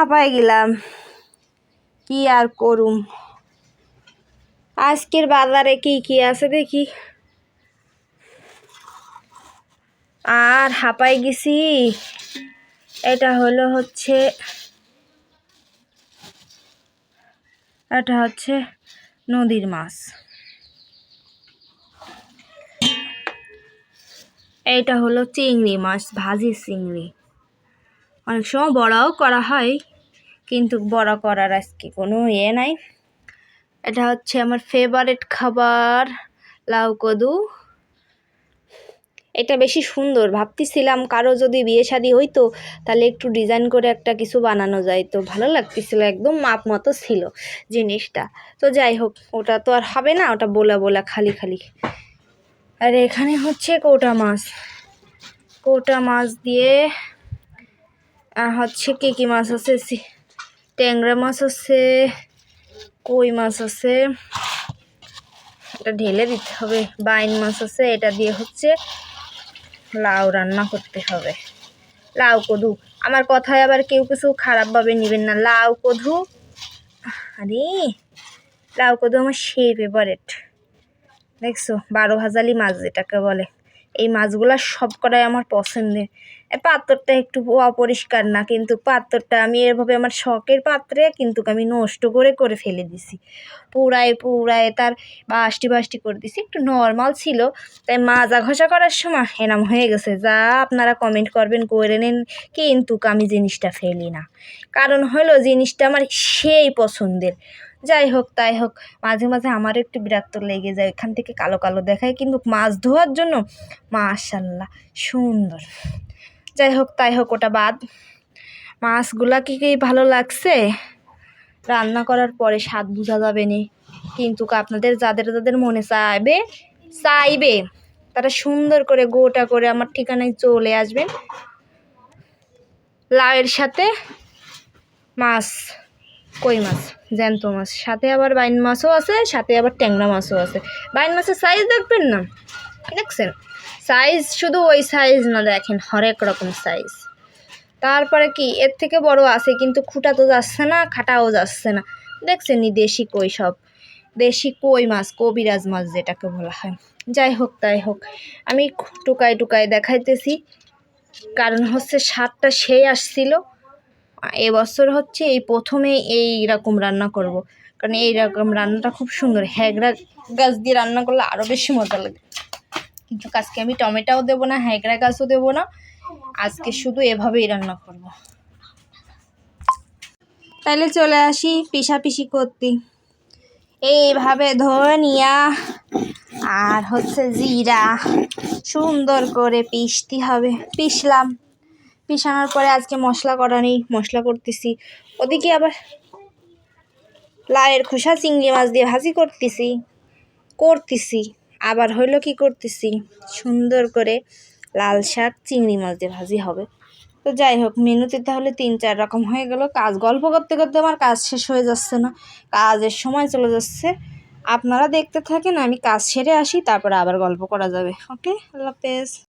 হাঁপাই গেলাম। কি আর করুম? আজকের বাজারে কি কি আছে দেখি। আর হাঁপাই গেছি। এটা হলো হচ্ছে এটা হচ্ছে নদীর মাছ। এটা হলো চিংড়ি মাছ, ভাজি চিংড়ি। অনেক সময় বড়াও করা হয়। কিন্তু বড়া করার আজকে কোনো ইয়ে নাই। এটা হচ্ছে আমার ফেভারেট খাবার, লাউ কদু। এটা বেশি সুন্দর, ভাবতেছিলাম কারও যদি বিয়ে শাদি হইতো, তাহলে একটু ডিজাইন করে একটা কিছু বানানো যায়। তো ভালো লাগতেছিল, একদম মাপ মতো ছিল জিনিসটা। তো যাই হোক, ওটা তো আর হবে না, ওটা বোলা বোলা, খালি খালি। আর এখানে হচ্ছে কৌটা মাছ। কৌটা মাছ দিয়ে হচ্ছে কি কি মাছ আছে ট্যাংরা মাছ আছে, কই মাছ আছে? এটা ঢেলে দিতে হবে। বাইন মাছ আছে, এটা দিয়ে হচ্ছে লাউ রান্না করতে হবে। লাউ কদু। আমার কথায় আবার কেউ কিছু খারাপভাবে নেবেন না। লাউ কদু। আরে, লাউ কদু আমার সেই ফেভারেট দেখছ, বারো ভাজালি মাছ যেটাকে বলে। এই মাছগুলো সব কটাই আমার পছন্দের। পাত্রটা একটু অপরিষ্কার না, কিন্তু পাত্রটা আমি এভাবে আমার শখের পাত্রে কিন্তু আমি নষ্ট করে করে ফেলে দিছি। পুরায় পুরায় তার বাষ্টি বাষ্টি করে দিছি, একটু নর্মাল ছিল। তাই মাজা ঘষা করার সময় এনাম হয়ে গেছে। যা আপনারা কমেন্ট করবেন, করে নেন, কিন্তু আমি জিনিসটা ফেলি না। কারণ হলো জিনিসটা আমার সেই পছন্দের। যাই হোক, তাই হোক। মাঝে মাঝে আমার একটু বিরক্ত লেগে যায়। এখান থেকে কালো কালো দেখায়, কিন্তু মাছ ধোয়ার জন্য মাশাল্লাহ সুন্দর। যাই হোক, তাই হোক, ওটা বাদ। মাছগুলা কি কি ভালো লাগছে? রান্না করার পরে স্বাদ বোঝা যাবে না। কিন্তু আপনাদের, যাদের যাদের মনে চাইবে চাইবে, তারা সুন্দর করে গোটা করে আমার ঠিকানায় চলে আসবেন। লাউয়ের সাথে মাছ কই মাছ? জ্যান্ত মাছ। সাথে আবার বাইন মাছও আছে, সাথে আবার ট্যাংরা মাছও আছে। বাইন মাছের সাইজ দেখবেন না? দেখছেন? সাইজ শুধু ওই সাইজ না, দেখেন, হরেক রকম সাইজ তারপরে কি, এর থেকে বড় আছে, কিন্তু খুঁটা তো যাচ্ছে না, খাটাও যাচ্ছে না। দেখছেন দেশি কই সব? দেশি কই মাছ, কবিরাজ মাছ যেটাকে বলা হয়। যাই হোক, তাই হোক। আমি টুকাই টুকাই দেখাইতেছি। কারণ হচ্ছে স্বাদটা সেই আসছিল। এবছর হচ্ছে এই প্রথমে এই রকম রান্না করব। কারণ এই রকম রান্নাটা খুব সুন্দর। হ্যাগড়া গাছ দিয়ে রান্না করলে আরও বেশি মজা লাগে। কিন্তু আজকে আমি টমেটোও দেবো না, হ্যাগড়া গাছও দেবো না। আজকে শুধু এভাবেই রান্না করব। তাহলে চলে আসি পিসাপিসি করতে। এইভাবে ধনিয়া আর হচ্ছে জিরা সুন্দর করে পিষতে হবে। পিষলাম পিষানোর পরে আজকে মশলা করা নেই, মশলা করতেছি। ওদিকে আবার লায়ের খোসা, চিংড়ি মাছ দিয়ে ভাজি করতেছি করতেছি। আবার হইল কি করতেছি? সুন্দর করে লাল শাক, চিংড়ি মাছ দিয়ে ভাজি হবে। তো যাই হোক, মেনুতে তাহলে তিন, চার রকম হয়ে গেল। কাজ গল্প করতে করতে আমার কাজ শেষ হয়ে যাচ্ছে না। কাজের সময় চলে যাচ্ছে। আপনারা দেখতে থাকেন, আমি কাজ সেরে আসি, তারপরে আবার গল্প করা যাবে। ওকে? আল্লাহ হাফেজ।